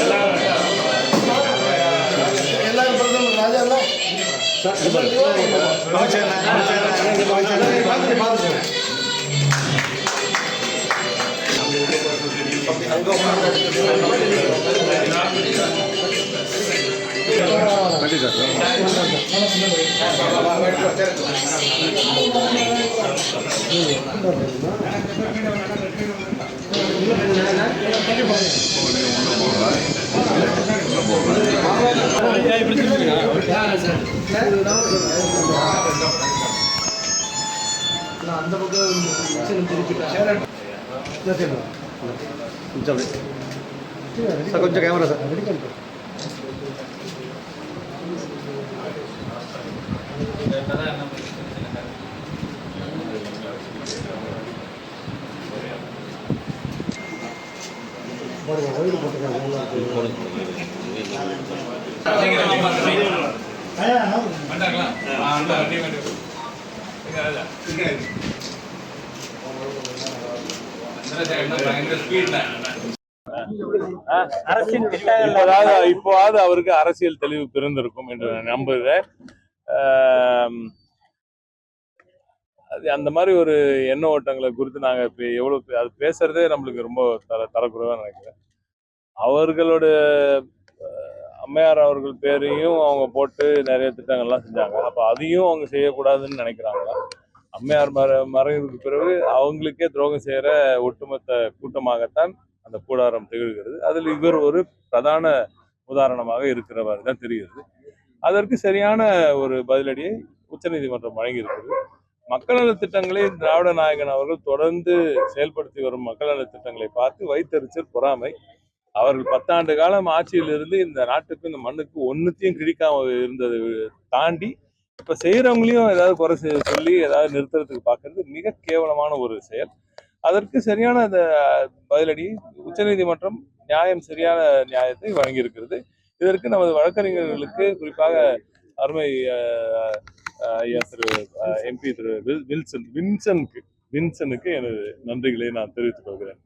எல்லாரும் Gracias. அந்த பக்கம் சார் கொஞ்சம் கேமரா சார் ரெடி அரசின் இப்போவாது அவருக்கு அரசியல் தெளிவு பிறந்திருக்கும் என்று நம்புகிறேன் அது அந்த மாதிரி ஒரு எண்ண ஓட்டங்களை குறித்து நாங்கள் இப்போ எவ்வளோ பே- அது பேசுறதே நம்மளுக்கு ரொம்ப தர தரக்குறைவாக நினைக்கிறேன். அவர்களோட அம்மையார் அவர்கள் பேரையும் அவங்க போட்டு நிறைய திட்டங்கள்லாம் செஞ்சாங்க. அப்போ அதையும் அவங்க செய்யக்கூடாதுன்னு நினைக்கிறாங்களா? அம்மையார் மர மறைவுக்கு பிறகு அவங்களுக்கே துரோகம் செய்கிற ஒட்டுமொத்த கூட்டமாகத்தான் அந்த கூடாரம் திகழ்கிறது. அதில் இவர் ஒரு பிரதான உதாரணமாக இருக்கிறவர் தான் தெரிகிறது. அதற்கு சரியான ஒரு பதிலடியை உச்சநீதிமன்றம் வழங்கியிருக்கிறது. மக்கள் நலத் திட்டங்களை திராவிட நாயகன் அவர்கள் தொடர்ந்து செயல்படுத்தி வரும் மக்கள் நல திட்டங்களை பார்த்து வைத்தறிச்சல் பொறாமை. அவர்கள் பத்தாண்டு காலம் ஆட்சியில் இருந்து இந்த நாட்டுக்கு இந்த மண்ணுக்கு ஒன்னுத்தையும் கிழிக்காம இருந்ததை தாண்டி இப்போ செய்யறவங்களையும் ஏதாவது குறை சொல்லி ஏதாவது நிறுத்துறதுக்கு பார்க்கறது மிக கேவலமான ஒரு செயல். அதற்கு சரியான அந்த பதிலடி உச்சநீதிமன்றம் நியாயம் சரியான நியாயத்தை வழங்கியிருக்கிறது. இதற்கு நமது வழக்கறிஞர்களுக்கு குறிப்பாக அருமை திரு எம்பி திரு வில்சன் வின்சனுக்கு வின்சனுக்கு எனது நன்றிகளை நான் தெரிவித்துக் கொள்கிறேன்.